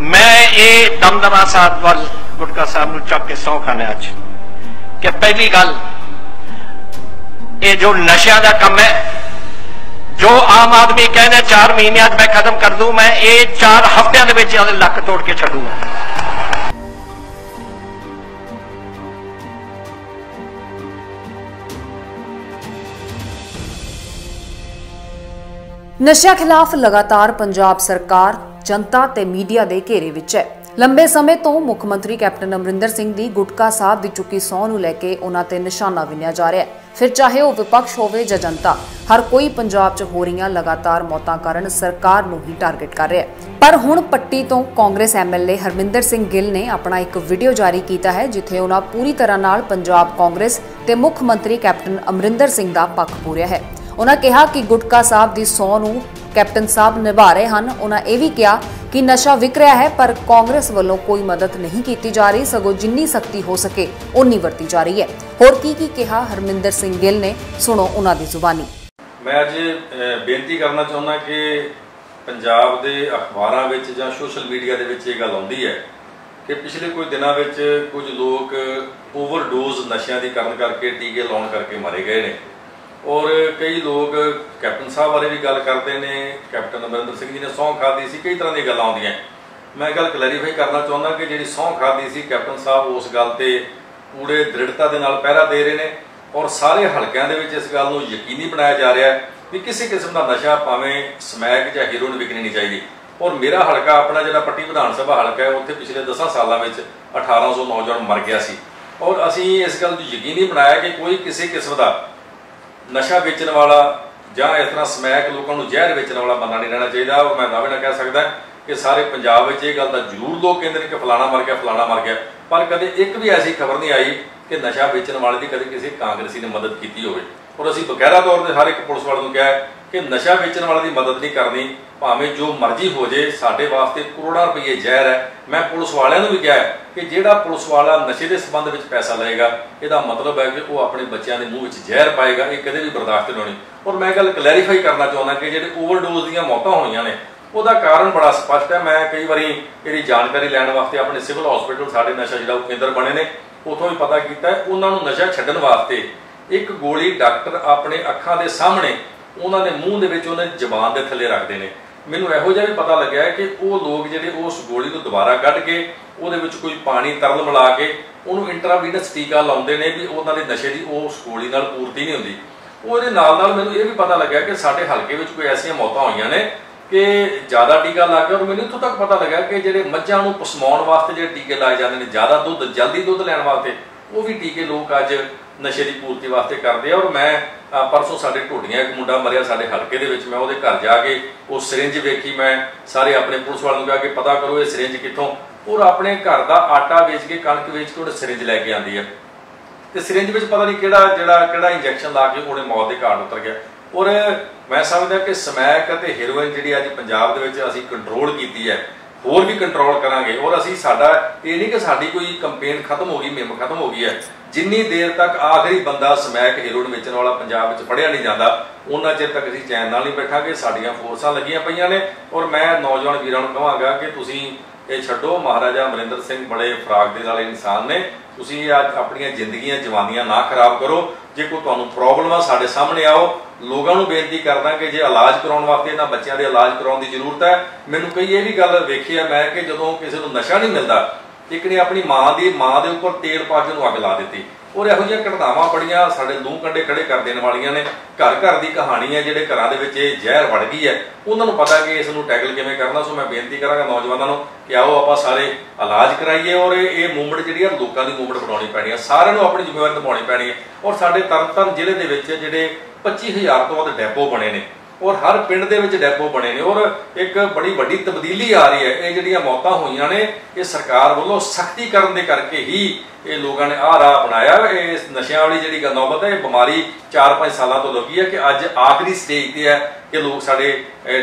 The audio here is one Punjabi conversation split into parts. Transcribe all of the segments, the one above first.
ਮੈਂ ਇਹ ਦਮਦਮਾ ਸਾਹਿਬ ਵੱਲ ਗੁਟਕਾ ਸਾਹਿਬ ਨੂੰ ਚੱਕ ਕੇ ਸੌਂ ਖਾਣੇ ਅੱਜ ਕਿ ਪਹਿਲੀ ਗੱਲ, ਇਹ ਜੋ ਨਸ਼ਿਆਂ ਦਾ ਕੰਮ ਹੈ, ਜੋ ਆਮ ਆਦਮੀ ਕਹਿੰਦਾ 4 ਮਹੀਨਿਆਂ 'ਚ ਮੈਂ ਖਤਮ ਕਰ ਦੂੰ, ਮੈਂ ਇਹ 4 ਹਫ਼ਤਿਆਂ ਦੇ ਵਿੱਚ ਇਹਦੇ ਲੱਕ ਤੋੜ ਕੇ ਛੱਡੂਗਾ। ਨਸ਼ਿਆਂ ਖਿਲਾਫ ਲਗਾਤਾਰ ਪੰਜਾਬ ਸਰਕਾਰ, ਜਨਤਾ ਤੇ ਮੀਡੀਆ ਦੇ ਘੇਰੇ ਵਿੱਚ ਹੈ। ਲੰਬੇ ਸਮੇਂ ਤੋਂ ਮੁੱਖ ਮੰਤਰੀ ਕੈਪਟਨ ਅਮਰਿੰਦਰ ਸਿੰਘ ਦੀ ਗੁਟਕਾ ਸਾਹਿਬ ਦੀ ਚੁੱਕੀ ਸਹੁੰ ਨੂੰ ਲੈ ਕੇ ਉਹਨਾਂ ਤੇ ਨਿਸ਼ਾਨਾ ਵਿੰਨਿਆ ਜਾ ਰਿਹਾ ਹੈ। ਫਿਰ ਚਾਹੇ ਉਹ ਵਿਪਕਸ਼ ਹੋਵੇ ਜਾਂ ਜਨਤਾ, ਹਰ ਕੋਈ ਪੰਜਾਬ 'ਚ ਹੋ ਰਹੀਆਂ ਲਗਾਤਾਰ ਮੌਤਾਂ ਕਾਰਨ ਸਰਕਾਰ ਨੂੰ ਹੀ ਟਾਰਗੇਟ ਕਰ ਰਿਹਾ ਹੈ। ਪਰ ਹੁਣ ਪੱਟੀ ਤੋਂ ਕਾਂਗਰਸ ਐਮਐਲਏ ਹਰਮਿੰਦਰ ਸਿੰਘ ਗਿੱਲ ਨੇ ਆਪਣਾ ਇੱਕ ਵੀਡੀਓ ਜਾਰੀ ਕੀਤਾ ਹੈ, ਜਿੱਥੇ ਉਹਨਾਂ ਪੂਰੀ ਤਰ੍ਹਾਂ ਨਾਲ ਪੰਜਾਬ ਕਾਂਗਰਸ ਤੇ ਮੁੱਖ ਮੰਤਰੀ ਕੈਪਟਨ ਅਮਰਿੰਦਰ ਸਿੰਘ ਦਾ ਪੱਖ ਪੂਰਿਆ ਹੈ। ਉਹਨਾਂ ਕਿਹਾ ਕਿ ਗੁਟਕਾ ਸਾਹਿਬ ਦੀ ਸੌ ਨੂੰ ਕੈਪਟਨ ਸਾਹਿਬ ਨਿਭਾ ਰਹੇ ਹਨ। ਉਹਨਾਂ ਇਹ ਵੀ ਕਿਹਾ ਕਿ ਨਸ਼ਾ ਵਿਕ ਰਿਹਾ ਹੈ, ਪਰ ਕਾਂਗਰਸ ਵੱਲੋਂ ਕੋਈ ਮਦਦ ਨਹੀਂ ਕੀਤੀ ਜਾ ਰਹੀ। ਸਗੋਂ ਜਿੰਨੀ ਸਖਤੀ ਹੋ ਸਕੇ ਉਨੀ ਵਰਤੀ ਜਾ ਰਹੀ ਹੈ। ਹੋਰ ਕੀ ਕੀ ਕਿਹਾ? ਹਰਮਿੰਦਰ ਸਿੰਘ ਗਿੱਲ ਨੇ। ਸੁਣੋ ਉਹਨਾਂ ਦੀ ਜ਼ੁਬਾਨੀ। ਮੈਂ ਅੱਜ ਬੇਨਤੀ ਕਰਨਾ ਚਾਹੁੰਦਾ ਕਿ ਪੰਜਾਬ ਦੇ ਅਖਬਾਰਾਂ ਵਿੱਚ ਜਾਂ ਸੋਸ਼ਲ ਮੀਡੀਆ ਦੇ ਵਿੱਚ ਇਹ ਗੱਲ ਆਉਂਦੀ ਹੈ ਕਿ ਪਿਛਲੇ ਕੁਝ ਦਿਨਾਂ ਵਿੱਚ ਕੁਝ ਲੋਕ ਓਵਰਡੋਜ਼ ਨਸ਼ਿਆਂ ਦੀ ਕਰਨ ਕਰਕੇ ਟੀਕੇ ਲਾਉਣ ਕਰਕੇ ਮਾਰੇ ਗਏ ਨੇ। ਔਰ ਕਈ ਲੋਕ ਕੈਪਟਨ ਸਾਹਿਬ ਬਾਰੇ ਵੀ ਗੱਲ ਕਰਦੇ ਨੇ, ਕੈਪਟਨ ਅਮਰਿੰਦਰ ਸਿੰਘ ਜੀ ਨੇ ਸਹੁੰ ਖਾਦੀ ਸੀ, ਕਈ ਤਰ੍ਹਾਂ ਦੀਆਂ ਗੱਲਾਂ ਆਉਂਦੀਆਂ। ਮੈਂ ਇਹ ਗੱਲ ਕਲੈਰੀਫਾਈ ਕਰਨਾ ਚਾਹੁੰਦਾ ਕਿ ਜਿਹੜੀ ਸਹੁੰ ਖਾਦੀ ਸੀ, ਕੈਪਟਨ ਸਾਹਿਬ ਉਸ ਗੱਲ ਤੇ ਪੂਰੇ ਦ੍ਰਿੜਤਾ ਦੇ ਨਾਲ ਪਹਿਰਾ ਦੇ ਰਹੇ ਨੇ ਔਰ ਸਾਰੇ ਹਲਕਿਆਂ ਦੇ ਵਿੱਚ ਇਸ ਗੱਲ ਨੂੰ ਯਕੀਨੀ ਬਣਾਇਆ ਜਾ ਰਿਹਾ ਹੈ ਕਿ ਕਿਸੇ ਕਿਸਮ ਦਾ ਨਸ਼ਾ ਭਾਵੇਂ ਸਮੈਕ ਜਾਂ ਹੀਰੋਇਨ ਵਿਕਣੀ ਨਹੀਂ ਚਾਹੀਦੀ। ਔਰ ਮੇਰਾ ਹਲਕਾ ਆਪਣਾ ਜਿਹੜਾ ਪੱਟੀ ਵਿਧਾਨ ਸਭਾ ਹਲਕਾ ਹੈ, ਉੱਥੇ ਪਿਛਲੇ 10 ਸਾਲਾਂ ਵਿੱਚ 1800 ਨੌਜਵਾਨ ਮਰ ਗਿਆ ਸੀ। ਔਰ ਅਸੀਂ ਇਸ ਗੱਲ ਨੂੰ ਯਕੀਨੀ ਬਣਾਇਆ ਕਿ ਕੋਈ ਕਿਸੇ ਕਿਸਮ ਦਾ ਨਸ਼ਾ ਵੇਚਣ ਵਾਲਾ ਜਾਂ ਇਸ ਤਰ੍ਹਾਂ ਸਮੈਕ ਲੋਕਾਂ ਨੂੰ ਜ਼ਹਿਰ ਵੇਚਣ ਵਾਲਾ ਬੰਦਾ ਨਹੀਂ ਰਹਿਣਾ ਚਾਹੀਦਾ। ਔਰ ਮੈਂ ਦਾਅਵੇ ਨਾਲ ਕਹਿ ਸਕਦਾ ਕਿ ਸਾਰੇ ਪੰਜਾਬ ਵਿੱਚ ਇਹ ਗੱਲ ਦਾ ਜ਼ਰੂਰ ਲੋਕ ਕਹਿੰਦੇ ਨੇ ਕਿ ਫਲਾਣਾ ਮਰ ਗਿਆ, ਫਲਾਣਾ ਮਰ ਗਿਆ। ਪਰ ਕਦੇ ਇੱਕ ਵੀ ਐਸੀ ਖਬਰ ਨਹੀਂ ਆਈ ਕਿ ਨਸ਼ਾ ਵੇਚਣ ਵਾਲੇ ਦੀ ਕਦੇ ਕਿਸੇ ਕਾਂਗਰਸੀ ਨੇ ਮਦਦ ਕੀਤੀ ਹੋਵੇ। ਔਰ ਅਸੀਂ ਬਕਾਇਦਾ ਤੌਰ ਤੇ ਹਰ ਇੱਕ ਪੁਲਿਸ ਵਾਲੇ ਨੂੰ ਕਿਹਾ ਕਿ ਨਸ਼ਾ ਵੇਚਣ ਵਾਲੇ ਦੀ ਮਦਦ ਨਹੀਂ ਕਰਨੀ, ਭਾਵੇਂ ਜੋ ਮਰਜ਼ੀ ਹੋ ਜੇ, ਸਾਡੇ ਵਾਸਤੇ ਕਰੋੜਾਂ ਰੁਪਏ ਜ਼ਹਿਰ ਹੈ। ਮੈਂ ਪੁਲਿਸ ਵਾਲਿਆਂ ਨੂੰ ਵੀ ਕਿਹਾ ਕਿ ਜਿਹੜਾ ਪੁਲਿਸ ਵਾਲਾ ਨਸ਼ੇ ਦੇ ਸੰਬੰਧ ਵਿੱਚ ਪੈਸਾ ਲਏਗਾ, ਇਹਦਾ ਮਤਲਬ ਹੈ ਕਿ ਉਹ ਆਪਣੇ ਬੱਚਿਆਂ ਦੇ ਮੂੰਹ ਵਿੱਚ ਜ਼ਹਿਰ ਪਾਏਗਾ, ਇਹ ਕਦੇ ਵੀ ਬਰਦਾਸ਼ਤ ਨਹੀਂ ਹੋਣੀ। ਔਰ ਮੈਂ ਇਹ ਗੱਲ ਕਲੈਰੀਫਾਈ ਕਰਨਾ ਚਾਹੁੰਦਾ ਕਿ ਜਿਹੜੇ ਓਵਰਡੋਜ਼ ਦੀਆਂ ਮੌਤਾਂ ਹੋਈਆਂ ਨੇ, ਉਹਦਾ ਕਾਰਨ ਬੜਾ ਸਪਸ਼ਟ ਹੈ। ਮੈਂ ਕਈ ਵਾਰੀ ਇਹਦੀ ਜਾਣਕਾਰੀ ਲੈਣ ਵਾਸਤੇ ਆਪਣੇ ਸਿਵਲ ਹਸਪੀਟਲ ਸਾਡੇ ਨਸ਼ਾ ਜਿਹੜਾ ਉਹ ਕੇਂਦਰ ਬਣੇ ਨੇ, ਉਥੋਂ ਵੀ ਪਤਾ ਕੀਤਾ ਉਹਨਾਂ ਨੂੰ ਨਸ਼ਾ ਛੱਡਣ ਵਾਸਤੇ ਇੱਕ ਗੋਲੀ ਡਾਕਟਰ ਆਪਣੇ ਅੱਖਾਂ ਦੇ ਸਾਹਮਣੇ ਉਹਨਾਂ ਦੇ ਮੂੰਹ ਦੇ ਵਿੱਚ ਉਹਨਾਂ ਦੀ ਜ਼ਬਾਨ ਦੇ ਥੱਲੇ ਰੱਖਦੇ ਨੇ। ਮੈਨੂੰ ਇਹੋ ਜਿਹਾ ਵੀ ਪਤਾ ਲੱਗਿਆ ਕਿ ਉਹ ਲੋਕ ਜਿਹੜੇ ਉਸ ਗੋਲੀ ਨੂੰ ਦੁਬਾਰਾ ਕੱਢ ਕੇ ਉਹਦੇ ਵਿੱਚ ਕੋਈ ਪਾਣੀ ਤਰਲ ਮਿਲਾ ਕੇ ਉਹਨੂੰ ਇੰਟਰਾਵੀਨਸ ਟੀਕਾ ਲਾਉਂਦੇ ਨੇ ਵੀ ਉਹਨਾਂ ਦੇ ਨਸ਼ੇ ਦੀ ਉਸ ਗੋਲੀ ਨਾਲ ਪੂਰਤੀ ਨਹੀਂ ਹੁੰਦੀ। ਉਹਦੇ ਨਾਲ ਨਾਲ ਮੈਨੂੰ ਇਹ ਵੀ ਪਤਾ ਲੱਗਿਆ ਕਿ ਸਾਡੇ ਹਲਕੇ ਵਿੱਚ ਕੋਈ ਐਸੀਆਂ ਮੌਤਾਂ ਹੋਈਆਂ ਨੇ ਕਿ ਜ਼ਿਆਦਾ ਟੀਕਾ ਲੱਗ ਗਿਆ ਔਰ ਮੈਨੂੰ ਇੱਥੋਂ ਤੱਕ ਪਤਾ ਲੱਗਾ ਕਿ ਜਿਹੜੇ ਮੱਝਾਂ ਨੂੰ ਪਸਮਾਉਣ ਵਾਸਤੇ ਜਿਹੜੇ ਟੀਕੇ ਲਾਏ ਜਾਂਦੇ ਨੇ, ਜ਼ਿਆਦਾ ਦੁੱਧ, ਜਲਦੀ ਦੁੱਧ ਲੈਣ ਵਾਸਤੇ ਉਹ ਵੀ ਟੀਕੇ ਲੋਕ ਅੱਜ ਨਸ਼ੇ ਦੀ ਪੂਰਤੀ ਵਾਸਤੇ ਕਰਦੇ ਆ ਔਰ ਮੈਂ ਪਰਸੋਂ ਸਾਡੇ ਢੋਡੀਆਂ, ਇੱਕ ਮੁੰਡਾ ਮਰਿਆ ਸਾਡੇ ਹਲਕੇ ਦੇ ਵਿੱਚ, ਮੈਂ ਉਹਦੇ ਘਰ ਜਾ ਕੇ ਉਹ ਸਿਰਿੰਜ ਵੇਖੀ, ਮੈਂ ਸਾਰੇ ਆਪਣੇ ਪੁਲਿਸ ਵਾਲਿਆਂ ਨੂੰ ਕਿਹਾ ਕਿ ਪਤਾ ਕਰੋ ਇਹ ਸਿਰਿੰਜ ਕਿੱਥੋਂ। ਔਰ ਆਪਣੇ ਘਰ ਦਾ ਆਟਾ ਵੇਚ ਕੇ, ਕਣਕ ਵੇਚ ਕੇ ਉਹਨੇ ਸਿਰਿੰਜ ਲੈ ਕੇ ਆਂਦੀ ਹੈ ਤੇ ਸਿਰਿੰਜ ਵਿੱਚ ਪਤਾ ਨਹੀਂ ਕਿਹੜਾ, ਜਿਹੜਾ, ਕਿਹੜਾ ਇੰਜੈਕਸ਼ਨ ਲਾ ਕੇ ਉਹਨੇ ਮੌਤ ਦੇ ਘਾਟ ਉਤਰ ਗਿਆ। ਔਰ ਮੈਂ ਸਮਝਦਾ ਕਿ ਸਮੈਕ ਅਤੇ ਹੀਰੋਇਨ ਜਿਹੜੀ ਅੱਜ ਪੰਜਾਬ ਦੇ ਵਿੱਚ ਅਸੀਂ ਕੰਟਰੋਲ ਕੀਤੀ ਹੈ ਹੋਰ ਵੀ ਕੰਟਰੋਲ ਕਰਾਂਗੇ। ਔਰ ਅਸੀਂ ਸਾਡਾ, ਇਹ ਨਹੀਂ ਕਿ ਸਾਡੀ ਕੋਈ ਕੰਪੇਨ ਖਤਮ ਹੋ ਗਈ ਮੁਹਿੰਮ ਖਤਮ ਹੋ ਗਈ ਹੈ। ਜਿੰਨੀ ਦੇਰ ਤੱਕ ਆਖਰੀ ਬੰਦਾ ਸਮੈਕ ਹੈਰੋਇਨ ਵੇਚਣ ਵਾਲਾ ਪੰਜਾਬ ਵਿੱਚ ਫੜਿਆ ਨਹੀਂ ਜਾਂਦਾ ਉਹਨਾਂ ਚਿਰ ਤੱਕ ਅਸੀਂ ਚੈਨ ਨਾਲ ਨਹੀਂ ਬੈਠਾਂਗੇ। ਸਾਡੀਆਂ ਫੋਰਸਾਂ ਲੱਗੀਆਂ ਪਈਆਂ ਨੇ। ਔਰ ਮੈਂ ਨੌਜਵਾਨ ਵੀਰਾਂ ਨੂੰ ਕਹਾਂਗਾ ਕਿ ਤੁਸੀਂ ਇਹ ਛੱਡੋ। ਮਹਾਰਾਜਾ ਅਮਰਿੰਦਰ ਸਿੰਘ ਬੜੇ ਫਰਾਗ ਦੇ ਵਾਲੇ ਇਨਸਾਨ ਨੇ। ਤੁਸੀਂ ਅੱਜ ਆਪਣੀਆਂ ਜ਼ਿੰਦਗੀਆਂ, ਜਵਾਨੀਆਂ ਨਾ ਖਰਾਬ ਕਰੋ। ਜੇ ਕੋਈ ਤੁਹਾਨੂੰ ਪ੍ਰੋਬਲਮ ਆ, ਸਾਡੇ ਸਾਹਮਣੇ ਆਓ। ਲੋਕਾਂ ਨੂੰ ਬੇਨਤੀ ਕਰਦਾ ਕਿ ਜੇ ਇਲਾਜ ਕਰਾਉਣ ਵਾਸਤੇ ਇਹਨਾਂ ਬੱਚਿਆਂ ਦੇ ਇਲਾਜ ਕਰਾਉਣ ਦੀ ਜ਼ਰੂਰਤ ਹੈ। ਮੈਨੂੰ ਕਈ ਇਹ ਵੀ ਗੱਲ ਵੇਖੀ ਹੈ ਮੈਂ ਕਿ ਜਦੋਂ ਕਿਸੇ ਨੂੰ ਨਸ਼ਾ ਨਹੀਂ ਮਿਲਦਾ, ਇੱਕ ਨੇ ਆਪਣੀ ਮਾਂ ਦੀ, ਮਾਂ ਦੇ ਉੱਪਰ ਤੇਲ ਪਾ ਕੇ ਉਹਨੂੰ ਅੱਗ ਲਾ ਦਿੱਤੀ। ਔਰ ਇਹੋ ਜਿਹੀਆਂ ਘਟਨਾਵਾਂ ਬੜੀਆਂ ਸਾਡੇ ਲੂੰ ਕੰਡੇ ਖੜੇ ਕਰ ਦੇਣ ਵਾਲੀਆਂ ਨੇ। ਘਰ ਘਰ ਦੀ ਕਹਾਣੀ ਹੈ ਜਿਹੜੇ ਘਰਾਂ ਦੇ ਵਿੱਚ ਇਹ ਜ਼ਹਿਰ ਵੜ ਗਈ ਹੈ। ਉਹਨਾਂ ਨੂੰ ਪਤਾ ਕਿ ਇਸ ਨੂੰ ਟੈਕਲ ਕਿਵੇਂ ਕਰਨਾ, ਸੋ ਮੈਂ ਬੇਨਤੀ ਕਰਾਂਗਾ ਨੌਜਵਾਨਾਂ ਨੂੰ ਕਿ ਆਓ ਆਪਾਂ ਸਾਰੇ ਇਲਾਜ ਕਰਾਈਏ ਔਰ ਇਹ ਇਹ ਮੂਵਮੈਂਟ ਜਿਹੜੀ ਆ, ਲੋਕਾਂ ਦੀ ਮੂਵਮੈਂਟ ਬਣਾਉਣੀ ਪੈਣੀ ਹੈ ਸਾਰਿਆਂ ਨੂੰ ਆਪਣੀ ਜ਼ਿੰਮੇਵਾਰੀ ਨਿਭਾਉਣੀ ਪੈਣੀ ਹੈ। ਔਰ ਸਾਡੇ ਤਰਨਤਾਰਨ ਜ਼ਿਲ੍ਹੇ ਦੇ ਵਿੱਚ ਜਿਹੜੇ 25000 ਤੋਂ ਵੱਧ ਡੈਪੋ ਬਣੇ ਨੇ। ਔਰ ਹਰ ਪਿੰਡ ਦੇ ਵਿੱਚ ਡੈਪੋ ਬਣੇ ਨੇ। ਔਰ ਇੱਕ ਬੜੀ ਵੱਡੀ ਤਬਦੀਲੀ ਆ ਰਹੀ ਹੈ। ਇਹ ਜਿਹੜੀਆਂ ਮੌਤਾਂ ਹੋਈਆਂ ਨੇ, ਇਹ ਸਰਕਾਰ ਵੱਲੋਂ ਸਖਤੀ ਕਰਨ ਦੇ ਕਰਕੇ ਹੀ ਇਹ ਲੋਕਾਂ ਨੇ ਆਹ ਰਾਹ ਬਣਾਇਆ ਇਹ ਨਸ਼ਿਆਂ ਵਾਲੀ ਜਿਹੜੀ ਨੌਬਤ ਹੈ, ਇਹ ਬਿਮਾਰੀ 4-5 ਸਾਲਾਂ ਤੋਂ ਲੱਗੀ ਹੈ ਕਿ ਅੱਜ ਆਖਰੀ ਸਟੇਜ ਤੇ ਹੈ। ਕਿ ਲੋਕ ਸਾਡੇ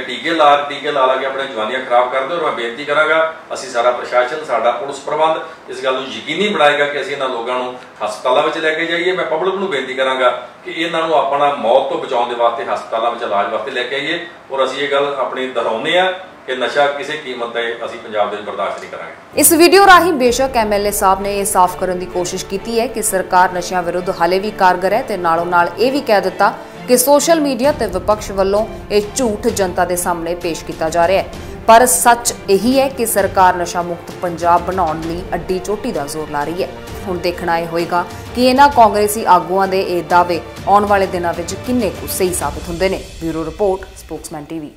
ਟੀਕੇ ਲਾ ਟੀਕੇ ਲਾ ਲਾ ਕੇ ਆਪਣੇ ਜਵਾਨੀਆਂ ਖਰਾਬ ਕਰਦੇ ਔਰ ਮੈਂ ਬੇਨਤੀ ਕਰਾਂਗਾ, ਅਸੀਂ ਸਾਰਾ ਪ੍ਰਸ਼ਾਸਨ, ਸਾਡਾ ਪੁਲਿਸ ਪ੍ਰਬੰਧ ਇਸ ਗੱਲ ਨੂੰ ਯਕੀਨੀ ਬਣਾਏਗਾ ਕਿ ਅਸੀਂ ਇਹਨਾਂ ਲੋਕਾਂ ਨੂੰ ਹਸਪਤਾਲਾਂ ਵਿੱਚ ਲੈ ਕੇ ਜਾਈਏ। ਮੈਂ ਪਬਲਿਕ ਨੂੰ ਬੇਨਤੀ ਕਰਾਂਗਾ ਕਿ ਇਹਨਾਂ ਨੂੰ ਆਪਣਾ ਮੌਤ ਤੋਂ ਬਚਾਉਣ ਦੇ ਵਾਸਤੇ ਹਸਪਤਾਲਾਂ ਵਿੱਚ ਇਲਾਜ ਵਾਸਤੇ ਲੈ ਕੇ ਆਈਏ ਔਰ ਅਸੀਂ ਇਹ ਗੱਲ ਆਪਣੀ ਦੁਹਰਾਉਂਦੇ ਆ ਕਿ ਨਸ਼ਾ ਕਿਸੇ ਕੀਮਤ ਤੇ ਅਸੀਂ ਪੰਜਾਬ ਦੇ ਵਿੱਚ ਬਰਦਾਸ਼ਤ ਨਹੀਂ ਕਰਾਂਗੇ। ਇਸ ਵੀਡੀਓ ਰਾਹੀਂ ਬੇਸ਼ੱਕ ਐਮਐਲਏ ਸਾਹਿਬ ਨੇ ਇਹ ਸਾਫ਼ ਕਰਨ ਦੀ ਕੋਸ਼ਿਸ਼ ਕੀਤੀ ਹੈ ਕਿ ਸਰਕਾਰ ਨਸ਼ਿਆਂ ਵਿਰੁੱਧ ਹਾਲੇ ਵੀ ਕਾਰਗਰ ਹੈ ਤੇ ਨਾਲੋਂ ਨਾਲ ਇਹ ਵੀ ਕਹਿ ਦਿੱਤਾ ਕਿ ਸੋਸ਼ਲ ਮੀਡੀਆ ਤੇ ਵਿਪਕਸ਼ ਵੱਲੋਂ ਇਹ ਝੂਠ ਜਨਤਾ ਦੇ ਸਾਹਮਣੇ ਪੇਸ਼ ਕੀਤਾ ਜਾ ਰਿਹਾ ਹੈ। ਪਰ ਸੱਚ ਇਹੀ ਹੈ ਕਿ ਸਰਕਾਰ ਨਸ਼ਾ ਮੁਕਤ ਪੰਜਾਬ ਬਣਾਉਣ ਲਈ ਅੱਡੀ ਚੋਟੀ ਦਾ ਜ਼ੋਰ ਲਾ ਰਹੀ ਹੈ। ਹੁਣ ਦੇਖਣਾ ਇਹ ਹੋਏਗਾ ਕਿ ਇਹਨਾਂ ਕਾਂਗਰਸੀ ਆਗੂਆਂ ਦੇ ਇਹ ਦਾਅਵੇ ਆਉਣ ਵਾਲੇ ਦਿਨਾਂ ਵਿੱਚ ਕਿੰਨੇ ਕੁ ਸਹੀ ਸਾਬਤ ਹੁੰਦੇ ਨੇ। Bureau report, Spokesman TV.